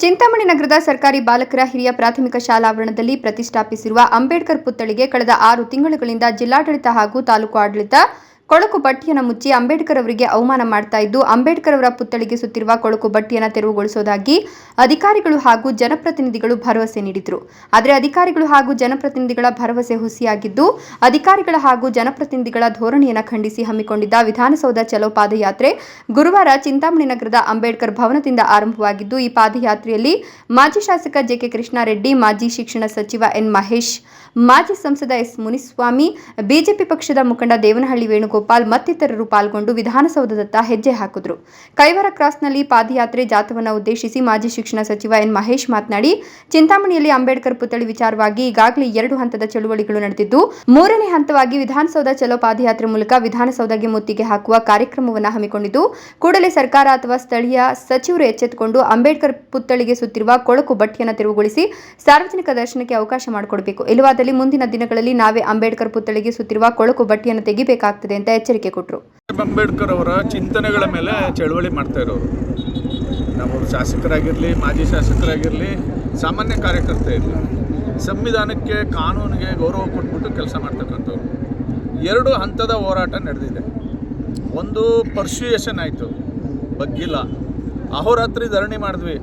ಚಿಂತಾಮಣಿ ನಗರದ ಸರ್ಕಾರಿ ಬಾಲಕರ ಹಿರಿಯ ಪ್ರಾಥಮಿಕ ಶಾಲಾ ಆವರಣದಲ್ಲಿ ಪ್ರತಿಷ್ಠಾಪಿಸಿರುವ ಅಂಬೇಡ್ಕರ್ ಪುತ್ಥಳಿಗೆ ಕಳೆದ ಆರು ತಿಂಗಳುಗಳಿಂದ ಜಿಲ್ಲಾಡಳಿತ ಹಾಗೂ ತಾಲೂಕು ಆಡಳಿತ ಕೊಳಕು ಬಟ್ಟಿಯನ್ನು ಮುಚ್ಚಿ ಅಂಬೇಡ್ಕರ್ ಅವರಿಗೆ ಅವಮಾನ ಮಾಡ್ತಾ ಇದ್ದು, ಅಂಬೇಡ್ಕರ್ ಅವರ ಪುತ್ಥಳಿಗೆ ಸುತ್ತಿರುವ ಕೊಳಕು ಬಟ್ಟಿಯನ್ನು ತೆರವುಗೊಳಿಸೋದಾಗಿ ಅಧಿಕಾರಿಗಳು ಹಾಗೂ ಜನಪ್ರತಿನಿಧಿಗಳು ಭರವಸೆ ನೀಡಿದರು. ಆದರೆ ಅಧಿಕಾರಿಗಳು ಹಾಗೂ ಜನಪ್ರತಿನಿಧಿಗಳ ಭರವಸೆ ಹುಸಿಯಾಗಿದ್ದು, ಅಧಿಕಾರಿಗಳ ಹಾಗೂ ಜನಪ್ರತಿನಿಧಿಗಳ ಧೋರಣೆಯನ್ನು ಖಂಡಿಸಿ ಹಮ್ಮಿಕೊಂಡಿದ್ದ ವಿಧಾನಸೌಧ ಚಲೋ ಪಾದಯಾತ್ರೆ ಗುರುವಾರ ಚಿಂತಾಮಣಿ ನಗರದ ಅಂಬೇಡ್ಕರ್ ಭವನದಿಂದ ಆರಂಭವಾಗಿದ್ದು, ಈ ಪಾದಯಾತ್ರೆಯಲ್ಲಿ ಮಾಜಿ ಶಾಸಕ ಜೆಕೆ ಕೃಷ್ಣಾರೆಡ್ಡಿ, ಮಾಜಿ ಶಿಕ್ಷಣ ಸಚಿವ ಎನ್ ಮಹೇಶ್, ಮಾಜಿ ಸಂಸದ ಎಸ್ ಮುನಿಸ್ವಾಮಿ, ಬಿಜೆಪಿ ಪಕ್ಷದ ಮುಖಂಡ ದೇವನಹಳ್ಳಿ ವೇಣುಗೋಪಾಲ್ ಮತ್ತಿತರರು ಪಾಲ್ಗೊಂಡು ವಿಧಾನಸೌಧದತ್ತ ಹೆಜ್ಜೆ ಹಾಕಿದ್ರು. ಕೈವರ ಕ್ರಾಸ್ನಲ್ಲಿ ಪಾದಯಾತ್ರೆ ಜಾಥವನ್ನು ಉದ್ದೇಶಿಸಿ ಮಾಜಿ ಶಿಕ್ಷಣ ಸಚಿವ ಎನ್ ಮಹೇಶ್ ಮಾತನಾಡಿ, ಚಿಂತಾಮಣಿಯಲ್ಲಿ ಅಂಬೇಡ್ಕರ್ ಪುತ್ಥಳಿ ವಿಚಾರವಾಗಿ ಈಗಾಗಲೇ ಎರಡು ಹಂತದ ಚಳುವಳಿಗಳು ನಡೆದಿದ್ದು, ಮೂರನೇ ಹಂತವಾಗಿ ವಿಧಾನಸೌಧ ಚಲೋ ಪಾದಯಾತ್ರೆ ಮೂಲಕ ವಿಧಾನಸೌಧಗೆ ಮುತ್ತಿಗೆ ಹಾಕುವ ಕಾರ್ಯಕ್ರಮವನ್ನು ಹಮ್ಮಿಕೊಂಡಿದ್ದು, ಕೂಡಲೇ ಸರ್ಕಾರ ಅಥವಾ ಸ್ಥಳೀಯ ಸಚಿವರು ಎಚ್ಚೆತ್ತುಕೊಂಡು ಅಂಬೇಡ್ಕರ್ ಪುತ್ಥಳಿಗೆ ಸುತ್ತಿರುವ ಕೊಳಕು ಬಟ್ಟೆಯನ್ನು ತೆರವುಗೊಳಿಸಿ ಸಾರ್ವಜನಿಕ ದರ್ಶನಕ್ಕೆ ಅವಕಾಶ ಮಾಡಿಕೊಡಬೇಕು. ಇಲ್ಲವಾದಲ್ಲಿ ಮುಂದಿನ ದಿನಗಳಲ್ಲಿ ನಾವೇ ಅಂಬೇಡ್ಕರ್ ಪುತ್ಥಳಿಗೆ ಸುತ್ತಿರುವ ಕೊಳಕು ಬಟ್ಟೆಯನ್ನು ತೆಗಿಬೇಕಾಗ್ತದೆ ಅಂತ ಎಚ್ಚರಿಕೆ ಕೊಟ್ಟರು ಅಂಬೇಡ್ಕರ್ ಅವರ ಚಿಂತನೆಗಳ ಮೇಲೆ ಚಳವಳಿ ಮಾಡ್ತಾ ಇರೋರು. ನಾವು ಶಾಸಕರಾಗಿರಲಿ, ಮಾಜಿ ಶಾಸಕರಾಗಿರಲಿ, ಸಾಮಾನ್ಯ ಕಾರ್ಯಕರ್ತ ಇರಲಿ ಸಂವಿಧಾನಕ್ಕೆ ಕಾನೂನಿಗೆ ಗೌರವ ಕೊಟ್ಬಿಟ್ಟು ಕೆಲಸ ಮಾಡ್ತಕ್ಕಂಥವ್ರು. ಎರಡು ಹಂತದ ಹೋರಾಟ ನಡೆದಿದೆ. ಒಂದು ಪರ್ಸ್ಯೂಯೇಷನ್ ಆಯಿತು. ಬಗ್ಗಿಲ್ಲ. ಅಹೋರಾತ್ರಿ ಧರಣಿ ಮಾಡಿದ್ವಿ.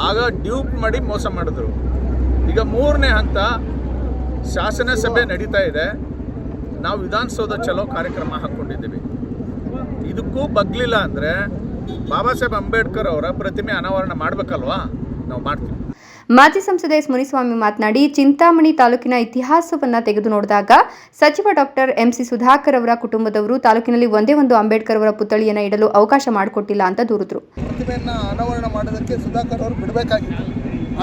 ಆಗ ಡ್ಯೂಪ್ ಮಾಡಿ ಮೋಸ ಮಾಡಿದ್ರು. ಈಗ ಮೂರನೇ ಹಂತ ಶಾಸನ ಸಭೆ ನಡೀತಾ ಇದೆ. ನಾವು ವಿಧಾನಸೌಧ ಚಲೋ ಕಾರ್ಯಕ್ರಮ ಹಾಕ್ಕೊಂಡಿದ್ದೀವಿ. ಇದಕ್ಕೂ ಬಗ್ಲಿಲ್ಲ ಅಂದರೆ ಬಾಬಾ ಸಾಹೇಬ್ ಅಂಬೇಡ್ಕರ್ ಅವರ ಪ್ರತಿಮೆ ಅನಾವರಣ ಮಾಡಬೇಕಲ್ವಾ? ನಾವು ಮಾಡ್ತೀವಿ. ಮಾಜಿ ಸಂಸದ ಎಸ್ ಮುನಿಸ್ವಾಮಿ ಮಾತನಾಡಿ ಚಿಂತಾಮಣಿ ತಾಲೂಕಿನ ಇತಿಹಾಸವನ್ನು ತೆಗೆದು ನೋಡಿದಾಗ ಸಚಿವ ಡಾಕ್ಟರ್ ಎಂಸಿ ಸುಧಾಕರ್ ಅವರ ಕುಟುಂಬದವರು ತಾಲೂಕಿನಲ್ಲಿ ಒಂದೇ ಒಂದು ಅಂಬೇಡ್ಕರ್ ಅವರ ಪುತ್ಥಳಿಯನ್ನು ಇಡಲು ಅವಕಾಶ ಮಾಡಿಕೊಟ್ಟಿಲ್ಲ ಅಂತ ದೂರಿದ್ರು. ಪ್ರತಿಮೆಯನ್ನು ಅನಾವರಣ ಮಾಡೋದಕ್ಕೆ ಸುಧಾಕರ್ ಅವರು ಬಿಡಬೇಕಾಗಿತ್ತು.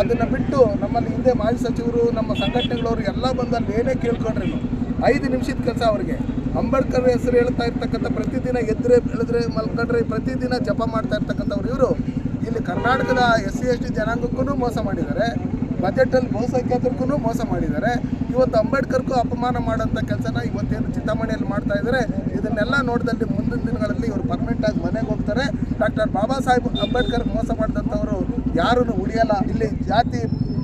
ಅದನ್ನು ಬಿಟ್ಟು ನಮ್ಮಲ್ಲಿ ಹಿಂದೆ ಮಾಜಿ ಸಚಿವರು ನಮ್ಮ ಸಂಘಟನೆಗಳವರು ಎಲ್ಲ ಬಂದಲ್ಲಿ ಏನೇ ಕೇಳ್ಕೊಂಡ್ರಿ. ಐದು ನಿಮಿಷದ ಕೆಲಸ ಅವರಿಗೆ. ಅಂಬೇಡ್ಕರ್ ಹೆಸರು ಹೇಳ್ತಾ ಇರ್ತಕ್ಕಂಥ ಪ್ರತಿದಿನ ಎದ್ರೆ ಬೆಳೆದ್ರೆ ಮಲ್ಕಡ್ರೆ ಪ್ರತಿದಿನ ಜಪ ಮಾಡ್ತಾ ಇರ್ತಕ್ಕಂಥವ್ರು ಇವರು. ಇಲ್ಲಿ ಕರ್ನಾಟಕದ ಎಸ್ ಸಿ, ಎಸ್ ಟಿ ಜನಾಂಗಕ್ಕೂ ಮೋಸ ಮಾಡಿದ್ದಾರೆ. ಬಜೆಟಲ್ಲಿ ಬಹುಸಂಖ್ಯಾತರಿಗೂ ಮೋಸ ಮಾಡಿದ್ದಾರೆ. ಇವತ್ತು ಅಂಬೇಡ್ಕರ್ಗೂ ಅಪಮಾನ ಮಾಡೋಂಥ ಕೆಲಸನ ಇವತ್ತೇನು ಚಿಂತಾಮಣಿಯಲ್ಲಿ ಮಾಡ್ತಾ ಇದ್ದಾರೆ. ಇದನ್ನೆಲ್ಲ ನೋಡಿದಲ್ಲಿ ಮುಂದಿನ ದಿನಗಳಲ್ಲಿ ಇವರು ಪರ್ಮನೆಂಟಾಗಿ ಮನೆಗೆ ಹೋಗ್ತಾರೆ. ಡಾಕ್ಟರ್ ಬಾಬಾ ಸಾಹೇಬ್ ಅಂಬೇಡ್ಕರ್ ಮೋಸ ಮಾಡಿದಂಥವರು ಯಾರೂ ಉಳಿಯಲ್ಲ. ಇಲ್ಲಿ ಜಾತಿ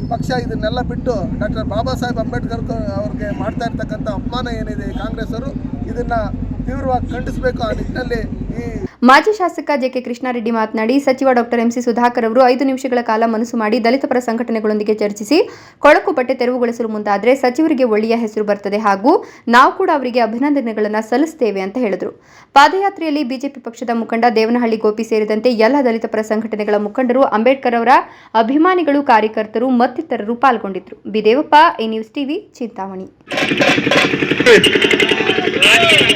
ಪಕ್ಷ ಇದನ್ನೆಲ್ಲ ಬಿಟ್ಟು ಡಾಕ್ಟರ್ ಬಾಬಾ ಸಾಹೇಬ್ ಅಂಬೇಡ್ಕರ್ ಅವ್ರಿಗೆ ಮಾಡ್ತಾ ಇರ್ತಕ್ಕಂಥ ಅಪಮಾನ ಏನಿದೆ ಕಾಂಗ್ರೆಸ್ ಅವರು ಇದನ್ನು ತೀವ್ರವಾಗಿ ಖಂಡಿಸಬೇಕು ಆ ನಿಟ್ಟಿನಲ್ಲಿ ಈ ಮಾಜಿ ಶಾಸಕ ಜೆಕೆ ಕೃಷ್ಣಾರೆಡ್ಡಿ ಮಾತನಾಡಿ, ಸಚಿವ ಡಾಕ್ಟರ್ ಎಂಸಿ ಸುಧಾಕರ್ ಅವರು ಐದು ನಿಮಿಷಗಳ ಕಾಲ ಮನಸ್ಸು ಮಾಡಿ ದಲಿತ ಪರ ಸಂಘಟನೆಗಳೊಂದಿಗೆ ಚರ್ಚಿಸಿ, ಕೊಳಕು ಬಟ್ಟೆ ತೆರವುಗೊಳಿಸಲು ಮುಂದಾದರೆ ಸಚಿವರಿಗೆ ಒಳ್ಳೆಯ ಹೆಸರು ಬರ್ತದೆ ಹಾಗೂ ನಾವು ಕೂಡ ಅವರಿಗೆ ಅಭಿನಂದನೆಗಳನ್ನು ಸಲ್ಲಿಸುತ್ತೇವೆ ಅಂತ ಹೇಳಿದರು. ಪಾದಯಾತ್ರೆಯಲ್ಲಿ ಬಿಜೆಪಿ ಪಕ್ಷದ ಮುಖಂಡ ದೇವನಹಳ್ಳಿ ಗೋಪಿ ಸೇರಿದಂತೆ ಎಲ್ಲ ದಲಿತ ಪರ ಸಂಘಟನೆಗಳ ಮುಖಂಡರು, ಅಂಬೇಡ್ಕರ್ ಅವರ ಅಭಿಮಾನಿಗಳು, ಕಾರ್ಯಕರ್ತರು, ಮತ್ತಿತರರು ಪಾಲ್ಗೊಂಡಿದ್ದರು Bidevappa, A news TV, Chintamani.